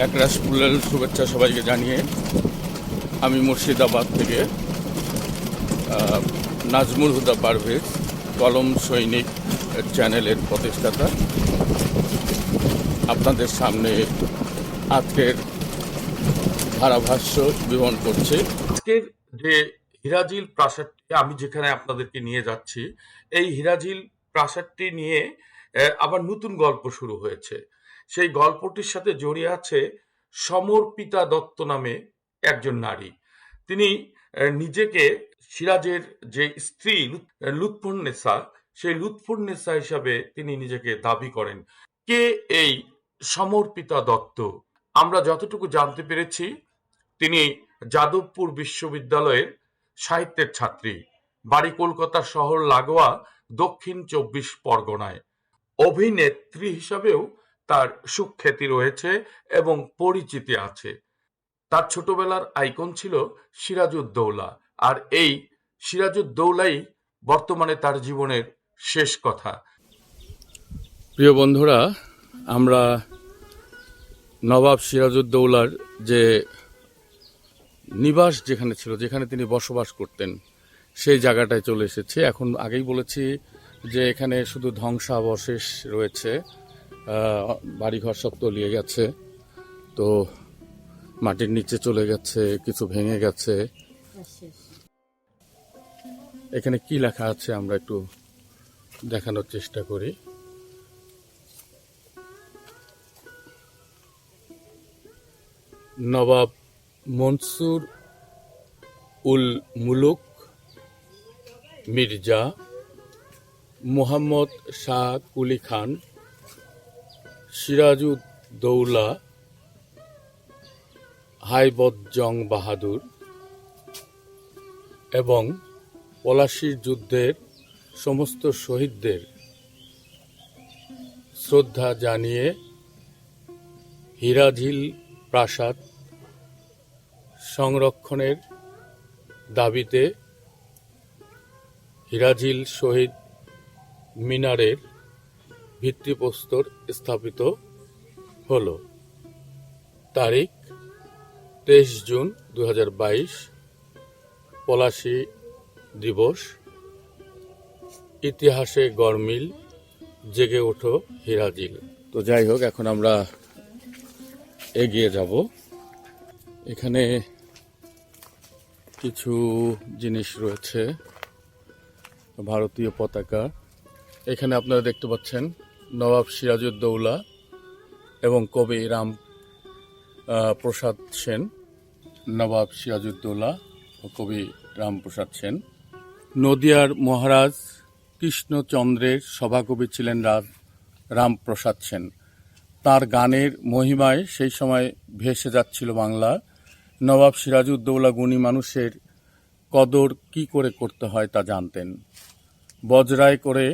একরাশ ফুলের শুভেচ্ছা সবাইকে জানিয়ে আমি মুর্শিদাবাদ থেকে নাজমুল হুদা পারভেজ, কলম সৈনিক চ্যানেলের প্রতিষ্ঠাতা। আপনাদের সামনে আজকের ধারাভাষ্য বিবরণ করছে। আজকের যে হিরাজিল প্রাসাদটি, আমি যেখানে আপনাদেরকে নিয়ে যাচ্ছি, এই হিরাজিল প্রাসাদটি নিয়ে আবার নতুন গল্প শুরু হয়েছে। সেই গল্পটির সাথে জড়িয়ে আছে সমর্পিতা দত্ত নামে একজন নারী। তিনি নিজেকে সিরাজের যে স্ত্রী লুৎ- লুৎফুন্নেসা সেই লুৎফুন্নেসা হিসাবে তিনি নিজেকে দাবি করেন। কে এই সমর্পিতা দত্ত? আমরা যতটুকু জানতে পেরেছি, তিনি যাদবপুর বিশ্ববিদ্যালয়ের সাহিত্যের ছাত্রী। বাড়ি কলকাতা শহর লাগোয়া দক্ষিণ চব্বিশ পরগনায়। অভিনেত্রী হিসাবেও তার সুখ্যাতি রয়েছে এবং পরিচিতি আছে। তার ছোটবেলার আইকন ছিল সিরাজউদ্দৌলা। আর এই সিরাজউদ্দৌলাই বর্তমানে তার জীবনের শেষ কথা। প্রিয় বন্ধুরা, আমরা নবাব সিরাজউদ্দৌলার যে নিবাস যেখানে ছিল, যেখানে তিনি বসবাস করতেন, সেই জায়গাটায় চলে এসেছে। এখন আগেই বলেছি যে এখানে শুধু ধ্বংসাবশেষ রয়েছে। বাড়িঘর সব তলিয়ে গেছে। তো মাটির নিচে চলে গেছে, কিছু ভেঙে গেছে। এখানে কি লেখা আছে আমরা একটু দেখানোর চেষ্টা করি। নবাব মনসুর উল মুলুক, মির্জা মোহাম্মদ শাহ কুলি খান সিরাজউদ্দৌলা হাইবজ্জং বাহাদুর এবং পলাশির যুদ্ধের সমস্ত শহীদদের শ্রদ্ধা জানিয়ে হিরাঝিল প্রাসাদ সংরক্ষণের দাবিতে হিরাঝিল শহীদ মিনারের ভিত্তিপ্রস্তর স্থাপিত হল। তারিখ, তেইশ জুন দু পলাশী দিবস, ইতিহাসে গরমিল জেগে ওঠো হিরাজিল। তো যাই হোক, এখন আমরা এগিয়ে যাব। এখানে কিছু জিনিস রয়েছে, ভারতীয় পতাকা। এখানে আপনারা দেখতে পাচ্ছেন নবাব সিরাজউদ্দৌলা এবং কবি রাম প্রসাদ সেন, নবাব সিরাজউদ্দৌলা ও কবি রামপ্রসাদ সেন। নদিয়ার মহারাজ কৃষ্ণচন্দ্রের সভাকবি ছিলেন রাজ রামপ্রসাদ সেন। তার গানের মহিমায় সেই সময় ভেসে যাচ্ছিল বাংলা। নবাব সিরাজউদ্দৌলা গুণী মানুষের কদর কি করে করতে হয় তা জানতেন। বজরায় করে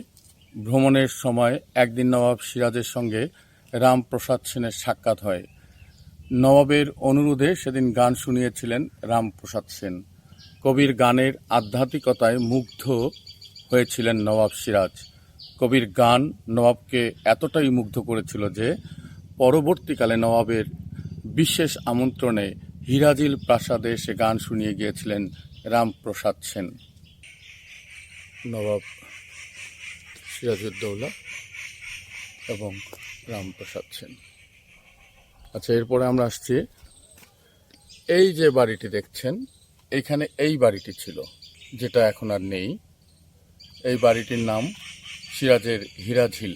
ভ্রমণের সময় একদিন নবাব সিরাজের সঙ্গে রামপ্রসাদ সেনের সাক্ষাৎ হয়। নবাবের অনুরোধে সেদিন গান শুনিয়েছিলেন রামপ্রসাদ সেন। কবির গানের আধ্যাত্মিকতায় মুগ্ধ হয়েছিলেন নবাব সিরাজ। কবির গান নবাবকে এতটাই মুগ্ধ করেছিল যে পরবর্তীকালে নবাবের বিশেষ আমন্ত্রণে হিরাজিল প্রাসাদে সে গান শুনিয়ে গিয়েছিলেন রামপ্রসাদ সেন। নবাব সিরাজউদ্দৌলা এবং রামপ্রসাদ সেন। আচ্ছা এরপরে আমরা আসছি। এই যে বাড়িটি দেখছেন এইখানে এই বাড়িটি ছিল, যেটা এখন আর নেই। এই বাড়িটির নাম সিরাজের হিরাঝিল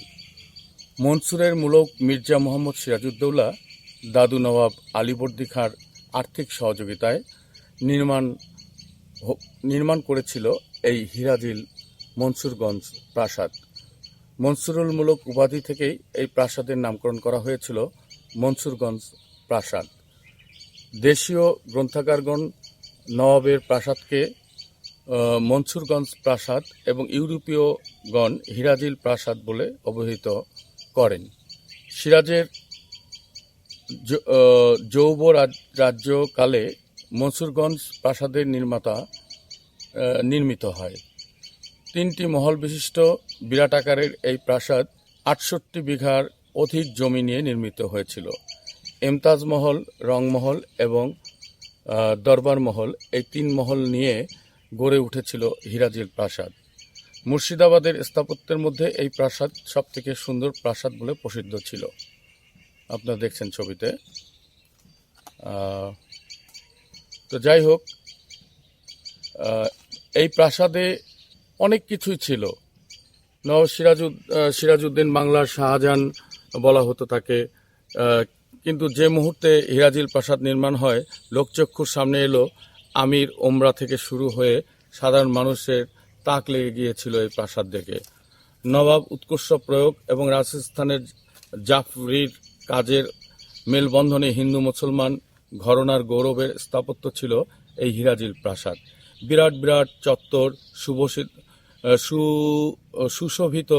মনসুরের মূলক মির্জা মোহাম্মদ সিরাজউদ্দৌলা দাদু নবাব আলীবর্দী খাঁর আর্থিক সহযোগিতায় নির্মাণ নির্মাণ করেছিল এই হিরাজিল মনসুরগঞ্জ প্রাসাদ। মনসুরুল মূলক উপাধি থেকেই এই প্রাসাদের নামকরণ করা হয়েছিল মনসুরগঞ্জ প্রাসাদ। দেশীয় গ্রন্থাগারগণ নবাবের প্রাসাদকে মনসুরগঞ্জ প্রাসাদ এবং ইউরোপীয়গণ হিরাজিল প্রাসাদ বলে অবহিত করেন। সিরাজের যৌব রাজ- রাজ্যকালে মনসুরগঞ্জ প্রাসাদের নির্মাতা নির্মিত হয়। তিনটি মহল বিশিষ্ট বিরাট আকারের এই প্রাসাদ আটষট্টি বিঘার অধিক জমি নিয়ে নির্মিত হয়েছিল। এমতাজ মহল রংমহল এবং দরবার মহল এই তিন মহল নিয়ে গড়ে উঠেছিল হিরাজির প্রাসাদ। মুর্শিদাবাদের স্থাপত্যের মধ্যে এই প্রাসাদ সবথেকে সুন্দর প্রাসাদ বলে প্রসিদ্ধ ছিল। আপনারা দেখছেন ছবিতে। তো যাই হোক এই প্রাসাদে অনেক কিছুই ছিল। নবাব সিরাজুদ সিরাজউদ্দিন বাংলার শাহজাহান বলা হতো তাকে। কিন্তু যে মুহূর্তে হিরাজিল প্রাসাদ নির্মাণ হয় লোকচক্ষুর সামনে এলো আমির ওমরা থেকে শুরু হয়ে সাধারণ মানুষের তাক লেগে গিয়েছিল এই প্রাসাদ দেখে। নবাব উৎকর্ষ প্রয়োগ এবং রাজস্থানের জাফরির কাজের মেলবন্ধনে হিন্দু মুসলমান ঘরনার গৌরবের স্থাপত্য ছিল এই হিরাজিল প্রাসাদ। বিরাট বিরাট চত্বর আহ, সু সুশোভিত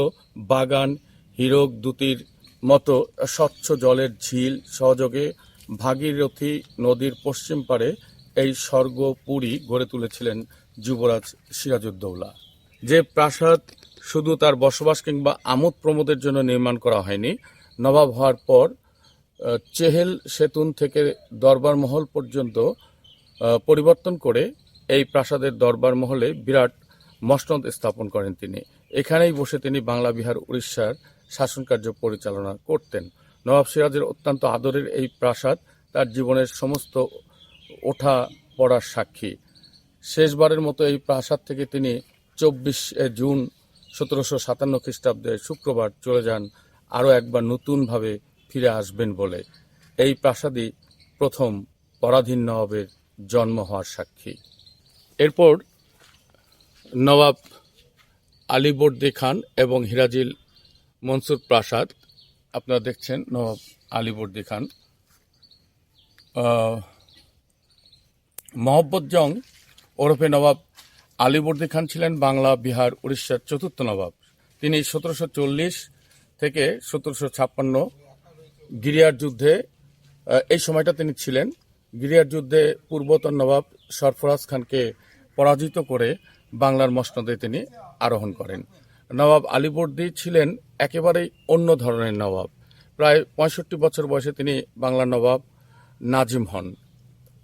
বাগান হীরক দুতির মতো স্বচ্ছ জলের ঝিল সহযোগে ভাগীরথী নদীর পশ্চিম পারে এই স্বর্গপুরী গড়ে তুলেছিলেন যুবরাজ সিরাজউদ্দৌলা। যে প্রাসাদ শুধু তার বসবাস কিংবা আমোদ প্রমোদের জন্য নির্মাণ করা হয়নি, নবাব হওয়ার পর চেহেল সেতুন থেকে দরবার মহল পর্যন্ত পরিবর্তন করে এই প্রাসাদের দরবার মহলে বিরাট মসনদ স্থাপন করেন তিনি। এখানেই বসে তিনি বাংলা, বিহার, উড়িষ্যার শাসনকার্য পরিচালনা করতেন। নবাব সিরাজের অত্যন্ত আদরের এই প্রাসাদ তার জীবনের সমস্ত ওঠা পড়ার সাক্ষী। শেষবারের মতো এই প্রাসাদ থেকে তিনি চব্বিশ জুন সতেরোশো সাতান্ন খ্রিস্টাব্দে শুক্রবার চলে যান, আরও একবার নতুনভাবে ফিরে আসবেন বলে। এই প্রাসাদই প্রথম পরাধীন নবাবের জন্ম হওয়ার সাক্ষী। এরপর নবাব আলীবর্দী খান এবং হিরাজিল মনসুর প্রাসাদ। আপনারা দেখছেন নবাব আলীবর্দী খান। মোহাম্মদ জং ওরফে নবাব আলীবর্দী খান ছিলেন বাংলা, বিহার, উড়িষ্যার চতুর্থ নবাব। তিনি সতেরোশো চল্লিশ থেকে সতেরোশো ছাপ্পান্ন গিরিয়ার যুদ্ধে এই সময়টা তিনি ছিলেন। গিরিয়ার যুদ্ধে পূর্বতন নবাব সরফরাজ খানকে পরাজিত করে বাংলার মসনদে তিনি আরোহণ করেন। নবাব আলীবর্দী ছিলেন একেবারেই অন্য ধরনের নবাব। প্রায় পঁয়ষট্টি বছর বয়সে তিনি বাংলার নবাব নাজিম হন।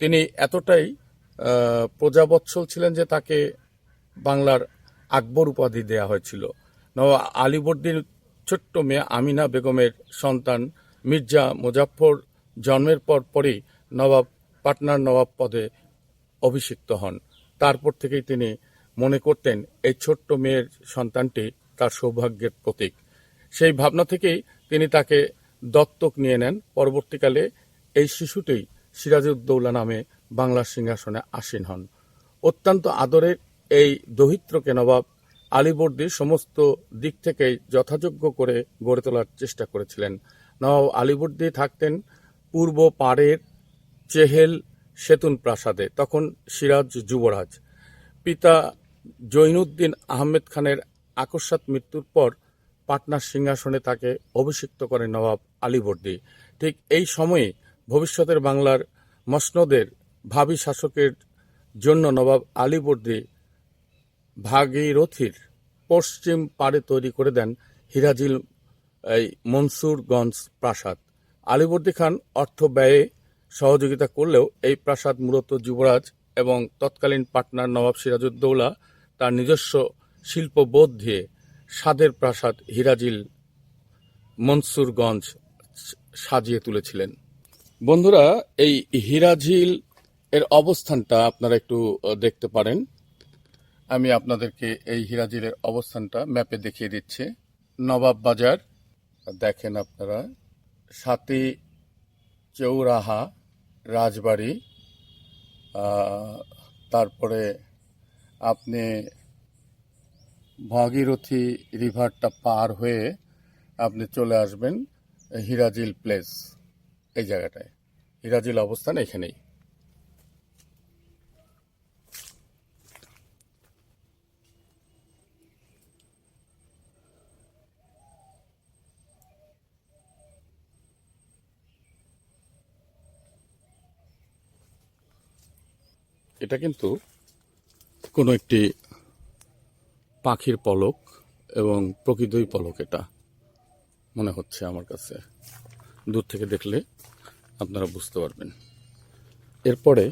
তিনি এতটাই প্রজাবৎসল ছিলেন যে তাকে বাংলার আকবর উপাধি দেয়া হয়েছিল। নবাব আলীবর্দীর ছোট্ট মেয়ে আমিনা বেগমের সন্তান মির্জা মুজাফর জন্মের পর পরই নবাব, পাটনার নবাব পদে অভিষিক্ত হন। তারপর থেকেই তিনি মনে করতেন এই ছোট্ট মেয়ের সন্তানটি তার সৌভাগ্যের প্রতীক। সেই ভাবনা থেকেই তিনি তাকে দত্তক নিয়ে নেন। পরবর্তীকালে এই শিশুটি সিরাজউদ্দৌলা নামে বাংলার সিংহাসনে আসীন হন। অত্যন্ত আদরের এই দহিত্রকে নবাব আলীবর্দী সমস্ত দিক থেকেই যথাযোগ্য করে গড়ে তোলার চেষ্টা করেছিলেন। নবাব আলীবর্দী থাকতেন পূর্ব পাড়ের চেহেল সেতুন প্রাসাদে তখন সিরাজ যুবরাজ। পিতা জৈনুদ্দিন আহমেদ খানের আকস্মাত মৃত্যুর পর পাটনার সিংহাসনে তাকে অভিষিক্ত করেন নবাব আলীবর্দী ঠিক এই সময়ে ভবিষ্যতের বাংলার মসনদের ভাবি শাসকের জন্য নবাব আলীবর্দী ভাগীরথীর পশ্চিম পাড়ে তৈরি করে দেন হিরাজিল, এই মনসুরগঞ্জ প্রাসাদ। আলীবর্দী খান অর্থ ব্যয়ে সহযোগিতা করলেও এই প্রাসাদ মূলত যুবরাজ এবং তৎকালীন পাটনার নবাব সিরাজউদ্দৌলা তার নিজস্ব শিল্পবোধ দিয়ে স্বাদের প্রাসাদ হিরাজিল মনসুরগঞ্জ সাজিয়ে তুলেছিলেন। বন্ধুরা, এই হিরাঝিল এর অবস্থানটা আপনারা একটু দেখতে পারেন। আমি আপনাদেরকে এই হিরাজিলের অবস্থানটা ম্যাপে দেখিয়ে দিচ্ছি। নবাব বাজার, দেখেন আপনারা সাতি চৌরাহা, রাজবাড়ি তারপরে আপনি ভাগীরথী রিভারটা পার হয়ে আপনি চলে আসবেন হিরাজিল প্লেস, এই জায়গাটায়। হিরাজিল অবস্থান এখানেই। এটা কিন্তু কোনো একটি পাখির পলক এবং প্রকৃতই পলক এটা, মনে হচ্ছে আমার কাছে। দূর থেকে দেখলে আপনারা বুঝতে পারবেন। এরপরে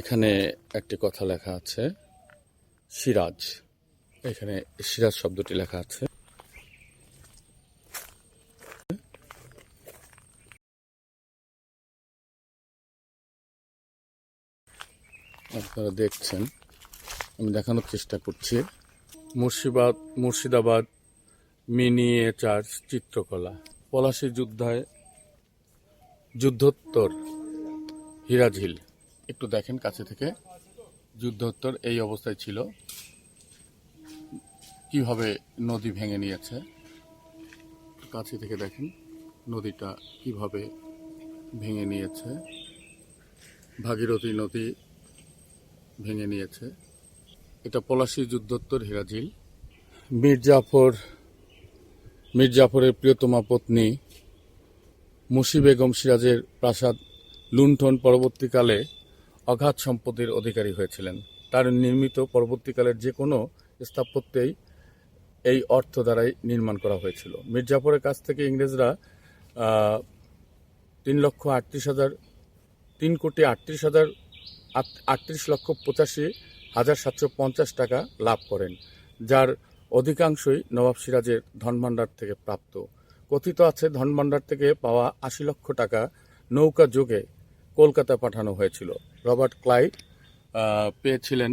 এখানে একটি কথা লেখা আছে, সিরাজ। এখানে সিরাজ শব্দটি লেখা আছে। আপনারা দেখছেন আমি দেখানোর চেষ্টা করছি। মুর্শিদাবাদ মুর্শিদাবাদ মিনিয়েচার চিত্রকলা। পলাশী যুদ্ধায়, যুদ্ধোত্তর হীরাঝিল একটু দেখেন কাছে থেকে, যুদ্ধোত্তর এই অবস্থায় ছিল। কীভাবে নদী ভেঙে নিয়েছে? কাছে থেকে দেখেন, নদীটা কীভাবে ভেঙে নিয়েছে। ভাগীরথী নদী ভেঙে নিয়েছে। এটা পলাশী যুদ্ধোত্তর হীরাঝিল। মীর জাফর মীর জাফরের প্রিয়তমা পত্নী মুশি বেগম সিরাজের প্রাসাদ লুণ্ঠন পরবর্তীকালে অগাধ সম্পত্তির অধিকারী হয়েছিলেন। তার নির্মিত পরবর্তীকালের যে কোনো স্থাপত্যেই এই অর্থ দ্বারাই নির্মাণ করা হয়েছিল। মীর জাফরের কাছ থেকে ইংরেজরা তিন লক্ষ আটত্রিশ হাজার তিন কোটি আটত্রিশ হাজার আট- আটত্রিশ লক্ষ পঁচাশি হাজার সাতশো পঞ্চাশ টাকা লাভ করেন, যার অধিকাংশই নবাব সিরাজের ধনভাণ্ডার থেকে প্রাপ্ত। কথিত আছে, ধনভাণ্ডার থেকে পাওয়া আশি লক্ষ টাকা নৌকা যোগে কলকাতা পাঠানো হয়েছিল। রবার্ট ক্লাইভ পেয়েছিলেন,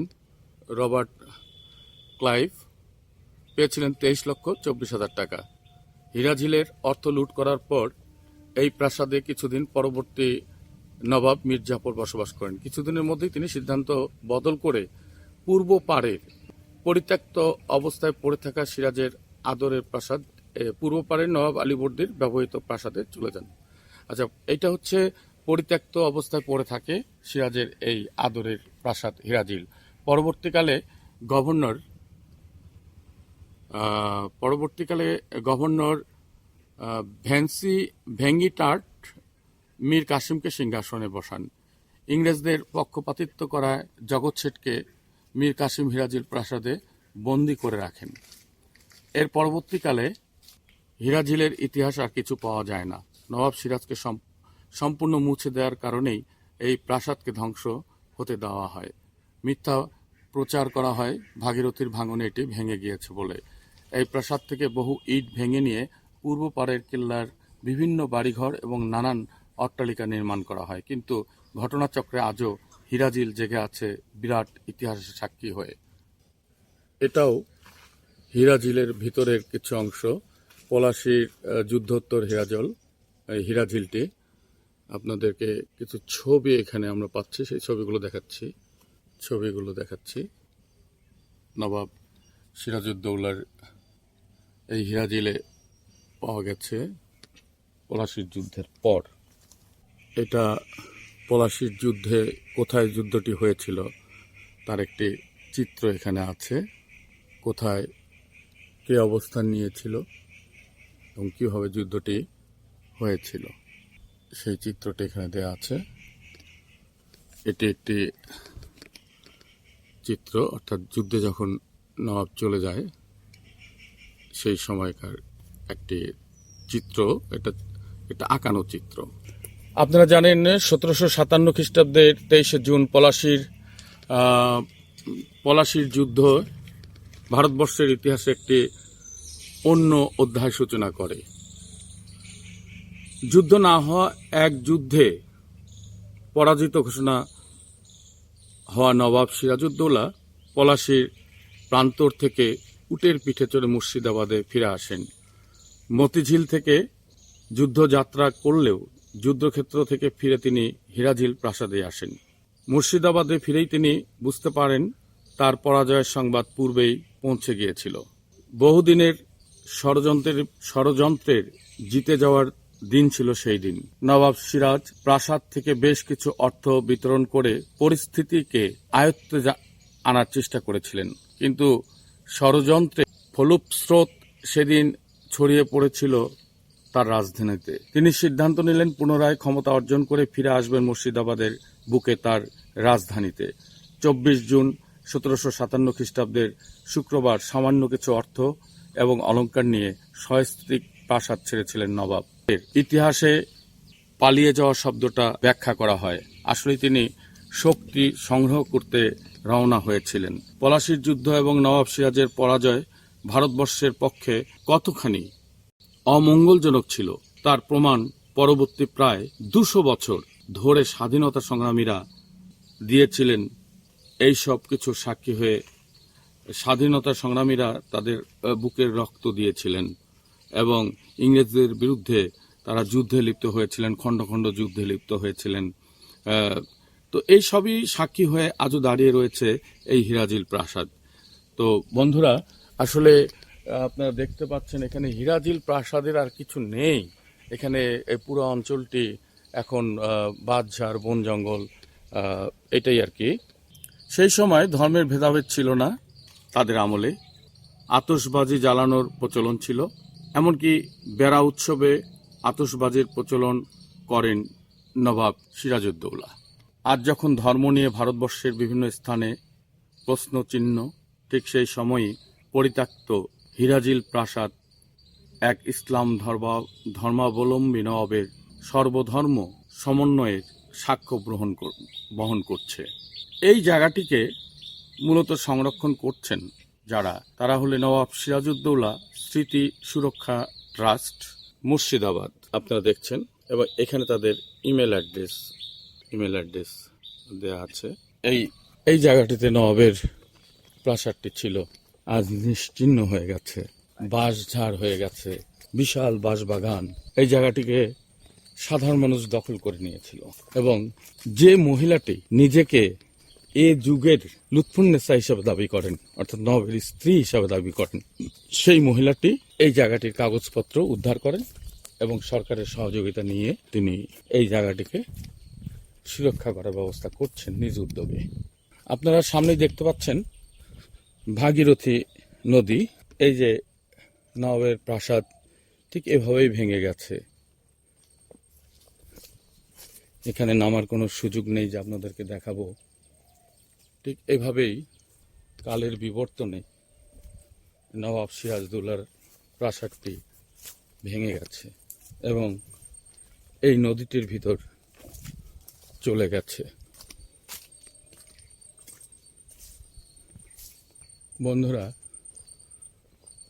রবার্ট ক্লাইভ পেয়েছিলেন তেইশ লক্ষ চব্বিশ হাজার টাকা। হীরাঝিলের অর্থ লুট করার পর এই প্রাসাদে কিছুদিন পরবর্তী নবাব মীর জাফর বসবাস করেন। কিছুদিনের মধ্যেই তিনি সিদ্ধান্ত বদল করে পূর্ব পাড়ের পরিত্যক্ত অবস্থায় পড়ে থাকা সিরাজের আদরের প্রাসাদ পূর্ব পাড়ের নবাব আলীবর্দীর ব্যবহৃত প্রাসাদে চলে যান। আচ্ছা এটা হচ্ছে পরিত্যক্ত অবস্থায় পড়ে থাকে সিরাজের এই আদরের প্রাসাদ হিরাজিল। পরবর্তীকালে গভর্নর পরবর্তীকালে গভর্নর ভ্যান্সি ভেঙ্গিটার্ট মীর কাসিমকে সিংহাসনে বসান। ইংরেজদের পক্ষপাতিত্ব করায় জগৎ শেঠকে মীর কাসিম হিরাজিল প্রাসাদে বন্দি করে রাখেন। এর পরবর্তীকালে হিরাঝিলের ইতিহাস আর কিছু পাওয়া যায় না। নবাব সিরাজকে সম্পূর্ণ মুছে দেওয়ার কারণেই এই প্রাসাদকে ধ্বংস হতে দেওয়া হয়। মিথ্যা প্রচার করা হয়, ভাগীরথীর ভাঙনে এটি ভেঙে গিয়েছে বলে। এই প্রাসাদ থেকে বহু ইট ভেঙে নিয়ে পূর্ব পাড়ের কেল্লার বিভিন্ন বাড়িঘর এবং নানান অট্টালিকা নির্মাণ করা হয়। কিন্তু ঘটনাচক্রে আজও হিরাজিল জেগে আছে বিরাট ইতিহাসের সাক্ষী হয়ে। এটাও হীরাঝিলের ভিতরের কিছু অংশ। পলাশির যুদ্ধোত্তর হীরাজল, এই হীরাঝিলটি আপনাদেরকে কিছু ছবি এখানে আমরা পাচ্ছি, সেই ছবিগুলো দেখাচ্ছি। ছবিগুলো দেখাচ্ছি। নবাব সিরাজউদ্দৌলার এই হীরাঝিলে পাওয়া গেছে পলাশির যুদ্ধের পর। এটা পলাশির যুদ্ধে কোথায় যুদ্ধটি হয়েছিল তার একটি চিত্র এখানে আছে। কোথায় কে অবস্থান নিয়েছিল এবং কীভাবে যুদ্ধটি হয়েছিল। সেই চিত্রটি এখানে দেওয়া আছে। এটি একটি চিত্র, অর্থাৎ যুদ্ধে যখন নবাব চলে যায়, সেই সময়কার একটি চিত্র, এটা এটা আঁকানো চিত্র। আপনারা জানেন, সতেরোশো সাতান্ন খ্রিস্টাব্দের তেইশে জুন পলাশির পলাশির যুদ্ধ ভারতবর্ষের ইতিহাসে একটি অন্য অধ্যায় সূচনা করে। যুদ্ধ না হওয়া এক যুদ্ধে পরাজিত ঘোষণা হওয়া নবাব সিরাজউদ্দৌলা পলাশির প্রান্তর থেকে উটের পিঠে চড়ে মুর্শিদাবাদে ফিরে আসেন। মতিঝিল থেকে যুদ্ধযাত্রা করলেও যুদ্ধক্ষেত্র থেকে ফিরে তিনি হিরাঝিল প্রাসাদে আসেন। মুর্শিদাবাদে ফিরেই তিনি বুঝতে পারেন, তার পরাজয়ের সংবাদ পূর্বেই পৌঁছে গিয়েছিল। বহুদিনের ষড়যন্ত্রের ষড়যন্ত্রের জিতে যাওয়ার দিন ছিল সেই দিন। নবাব সিরাজ প্রাসাদ থেকে বেশ কিছু অর্থ বিতরণ করে পরিস্থিতিকে আয়ত্তে আনার চেষ্টা করেছিলেন। কিন্তু ষড়যন্ত্রে ফলস্রোত সেদিন ছড়িয়ে পড়েছিল তার রাজধানীতে। তিনি সিদ্ধান্ত নিলেন পুনরায় ক্ষমতা অর্জন করে ফিরে আসবেন মুর্শিদাবাদের বুকে তার রাজধানীতে। চব্বিশ জুন সতেরোশো সাতান্ন খ্রিস্টাব্দের শুক্রবার সামান্য কিছু অর্থ এবং অলংকার নিয়ে সস্ত্রীক প্রাসাদ ছেড়েছিলেন নবাব। ইতিহাসে পালিয়ে যাওয়া শব্দটা ব্যাখ্যা করা হয়। আসলে তিনি শক্তি সংগ্রহ করতে রওনা হয়েছিলেন। পলাশির যুদ্ধ এবং নবাব সিরাজের পরাজয় ভারতবর্ষের পক্ষে কতখানি অমঙ্গলজনক ছিল। তার প্রমাণ পরবর্তী প্রায় দুশো বছর ধরে স্বাধীনতা সংগ্রামীরা দিয়েছিলেন। এই সব কিছু সাক্ষী হয়ে স্বাধীনতা সংগ্রামীরা তাদের বুকের রক্ত দিয়েছিলেন এবং ইংরেজদের বিরুদ্ধে তারা যুদ্ধে লিপ্ত হয়েছিলেন, খণ্ড খণ্ড যুদ্ধে লিপ্ত হয়েছিলেন। তো এই সবই সাক্ষী হয়ে আজও দাঁড়িয়ে রয়েছে এই হিরাজিল প্রাসাদ। তো বন্ধুরা, আসলে আপনারা দেখতে পাচ্ছেন এখানে হিরাজিল প্রাসাদের আর কিছু নেই। এখানে এই পুরো অঞ্চলটি এখন আহ, বাঁধঝাড় বন জঙ্গল এটাই আর কি। সেই সময় ধর্মের ভেদাভেদ ছিল না তাদের আমলে। আতসবাজি জ্বালানোর প্রচলন ছিল এমনকি বেড়া উৎসবে আতসবাজির প্রচলন করেন নবাব সিরাজউদ্দৌলা। আজ যখন ধর্ম নিয়ে ভারতবর্ষের বিভিন্ন স্থানে প্রশ্ন চিহ্ন ঠিক সেই সময়ই পরিত্যক্ত হিরাজিল প্রাসাদ, এক ইসলাম ধর্ম, ধর্মাবলম্বী নবাবের সর্বধর্ম সমন্বয়ের সাক্ষ্য গ্রহণ বহন করছে। এই জায়গাটিকে মূলত সংরক্ষণ করছেন যারা। তারা হলে নবাব সিরাজউদ্দৌলা, স্মৃতি সুরক্ষা ট্রাস্ট, মুর্শিদাবাদ। আপনারা দেখছেন, এবং এখানে তাদের ইমেল অ্যাড্রেস ইমেল অ্যাড্রেস দেওয়া আছে। এই এই জায়গাটিতে নবাবের প্রাসাদটি ছিল। আজ নিশ্চিহ্ন হয়ে গেছে, বাঁশঝাড় হয়ে গেছে, বিশাল বাঁশবাগান। এই জায়গাটিকে সাধারণ মানুষ দখল করে নিয়েছিল এবং যে মহিলাটি নিজেকে এ যুগের লুৎফুন্নেসা হিসাবে দাবি করেন, অর্থাৎ নবের স্ত্রী হিসাবে দাবি করেন, সেই মহিলাটি এই জায়গাটির কাগজপত্র উদ্ধার করেন এবং সরকারের সহযোগিতা নিয়ে তিনি এই জায়গাটিকে সুরক্ষা করার ব্যবস্থা করছেন নিজ উদ্যোগে। আপনারা সামনেই দেখতে পাচ্ছেন ভাগীরথী নদী, এই যে নবাবের প্রাসাদ, ঠিক এভাবেই ভেঙে গেছে। এখানে নামার কোনো সুযোগ নেই যে আপনাদেরকে দেখাবো। ঠিক এভাবেই কালের বিবর্তনে নবাব সিরাজদৌলার প্রাসাদটি ভেঙে গেছে এবং এই নদীটির ভিতর চলে গেছে। বন্ধুরা,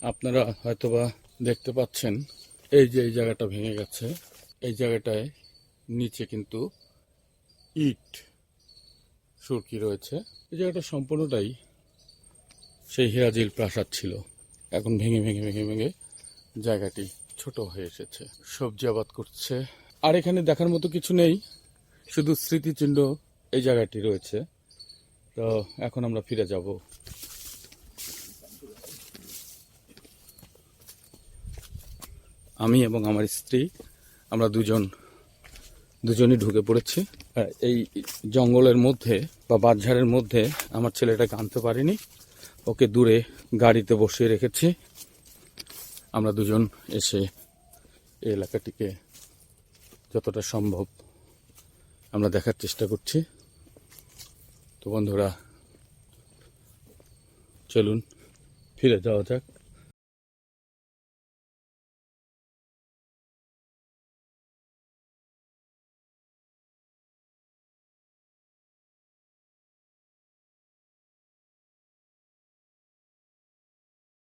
আপনারা হয়তোবা দেখতে পাচ্ছেন, এই যে এই জায়গাটা ভেঙে গেছে। এই জায়গাটায় নিচে কিন্তু ইট সুরকি রয়েছে। এই জায়গাটা সম্পূর্ণটাই সেই হিরাজিল প্রাসাদ ছিল। এখন ভেঙে ভেঙে ভেঙে ভেঙে জায়গাটি ছোট হয়ে এসেছে। সবজি আবাদ করছে। আর এখানে দেখার মতো কিছু নেই, শুধু স্মৃতিচিহ্ন এই জায়গাটি রয়েছে। তো এখন আমরা ফিরে যাব। আমি এবং আমার স্ত্রী, আমরা দুজন, দুজনই ঢুকে পড়েছি। এই জঙ্গলের মধ্যে বা বাঁশঝাড়ের মধ্যে আমার ছেলেটাকে আনতে পারিনি। ওকে দূরে গাড়িতে বসিয়ে রেখেছি। আমরা দুজন এসে এই এলাকাটিকে যতটা সম্ভব আমরা দেখার চেষ্টা করছি। তো বন্ধুরা, চলুন, ফিরে যাওয়া যাক।